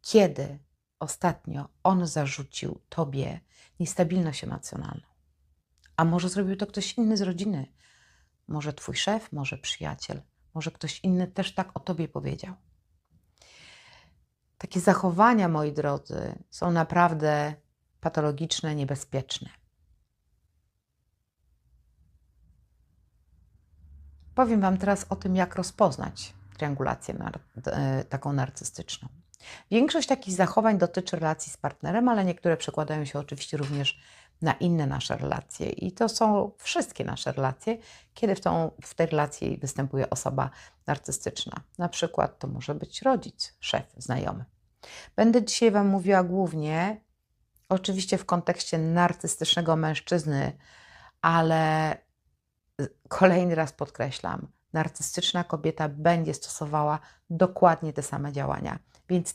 Kiedy ostatnio on zarzucił tobie niestabilność emocjonalną? A może zrobił to ktoś inny z rodziny? Może twój szef, może przyjaciel, może ktoś inny też tak o tobie powiedział. Takie zachowania, moi drodzy, są naprawdę patologiczne, niebezpieczne. Powiem Wam teraz o tym, jak rozpoznać triangulację nar e, taką narcystyczną. Większość takich zachowań dotyczy relacji z partnerem, ale niektóre przekładają się oczywiście również na inne nasze relacje. I to są wszystkie nasze relacje, kiedy w, tą, w tej relacji występuje osoba narcystyczna. Na przykład to może być rodzic, szef, znajomy. Będę dzisiaj Wam mówiła głównie, oczywiście w kontekście narcystycznego mężczyzny, ale kolejny raz podkreślam, narcystyczna kobieta będzie stosowała dokładnie te same działania. Więc